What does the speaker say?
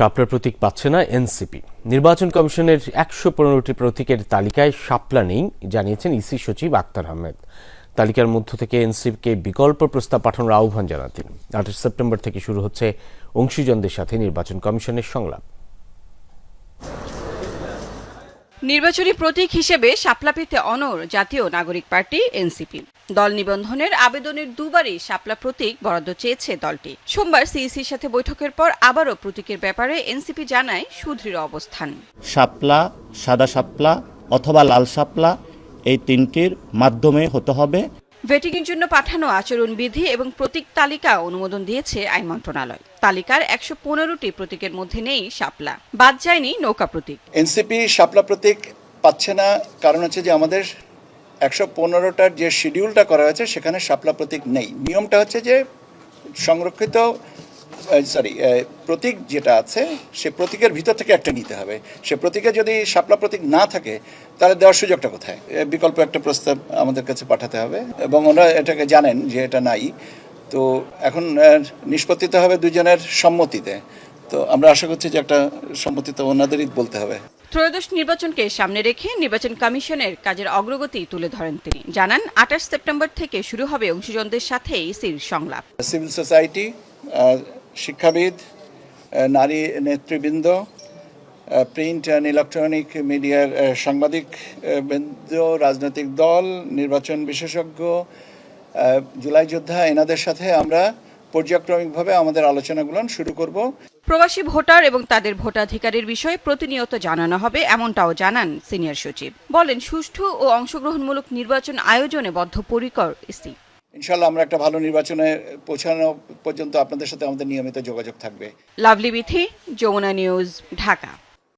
শাপলার প্রতীক পাচ্ছে না এনসিপি। নির্বাচন কমিশনের একশো পনেরোটি প্রতীকের তালিকায় শাপলা নেই, জানিয়েছেন ইসি সচিব আক্তার আহমেদ। তালিকার মধ্য থেকে এনসিপিকে বিকল্প প্রস্তাব পাঠানোর আহ্বান জানাতেন তিনি। আঠাশ সেপ্টেম্বর থেকে শুরু হচ্ছে অংশীজনদের সাথে নির্বাচন কমিশনের সংলাপ। নির্বাচনী প্রতীক হিসেবে সাপলা পেতে অনর জাতীয় নাগরিক পার্টি, এনসিপি। দল নিবন্ধনের আবেদনের দুবারই সাপলা প্রতীক বরাদ্দ চেয়েছে দলটি। সোমবার সিইসির সাথে বৈঠকের পর আবারও প্রতীকের ব্যাপারে এনসিপি জানায় সুদৃঢ় অবস্থান। সাপলা সাদা সাপলা অথবা লাল সাপলা এই তিনটির মাধ্যমে হতে হবে। ভেটিংয়ের জন্য পাঠানো আচরণবিধি এবং প্রতীক তালিকা অনুমোদন দিয়েছে আইন মন্ত্রণালয়। তালিকার একশো পনেরোটি প্রতীকের মধ্যে নেই শাপলা। বাদ যায়নি নৌকা প্রতীক। এনসিপি শাপলা প্রতীক পাচ্ছে না, কারণ হচ্ছে যে আমাদের একশো পনেরোটার যে শিডিউলটা করা হয়েছে, সেখানে শাপলা প্রতীক নেই। নিয়মটা হচ্ছে যে সংরক্ষিত সরি প্রতীক যেটা আছে সে প্রতীকের ভিতর থেকে একটা নিতে হবে। সে প্রতীকে যদি শাপলা প্রতীক না থাকে তাহলে দেওয়ার সুযোগটা কোথায়? বিকল্প একটা প্রস্তাব আমাদের কাছে পাঠাতে হবে। এবং ওরা এটাকে জানেন যে এটা নাই। তো এখন নিষ্পত্তিতে হবে দুজনের সম্মতিতে। তো আমরা আশা করছি যে একটা সম্মতিতে ওনাদেরই বলতে হবে। ত্রয়োদশ নির্বাচনকে সামনে রেখে নির্বাচন কমিশনের কাজের অগ্রগতি তুলে ধরেন তিনি। জানান আঠাশ সেপ্টেম্বর থেকে শুরু হবে অংশীজনদের সাথে ইসির সংলাপ। সিভিল সোসাইটি শিক্ষাবিদ নারী নেতৃবৃন্দ প্রিন্ট অ্যান্ড ইলেকট্রনিক মিডিয়ার সাংবাদিক বৃন্দ, রাজনৈতিক দল, নির্বাচন বিশেষজ্ঞ জুলাই যোদ্ধা, এনাদের সাথে আমরা পর্যায়ক্রমিকভাবে আমাদের আলোচনাগুলো শুরু করব। প্রবাসী ভোটার এবং তাদের ভোটাধিকারের বিষয়ে প্রতিনিয়ত জানানো হবে, এমনটাও জানান সিনিয়র সচিব। বলেন, সুষ্ঠু ও অংশগ্রহণমূলক নির্বাচন আয়োজনে বদ্ধপরিকর ইসি ইনশাল্লাহ আমরা একটা ভালো নির্বাচনে পৌঁছানো পর্যন্ত আপনাদের সাথে আমাদের নিয়মিত যোগাযোগ থাকবে। Lovely Bithi, Jamuna news, Dhaka.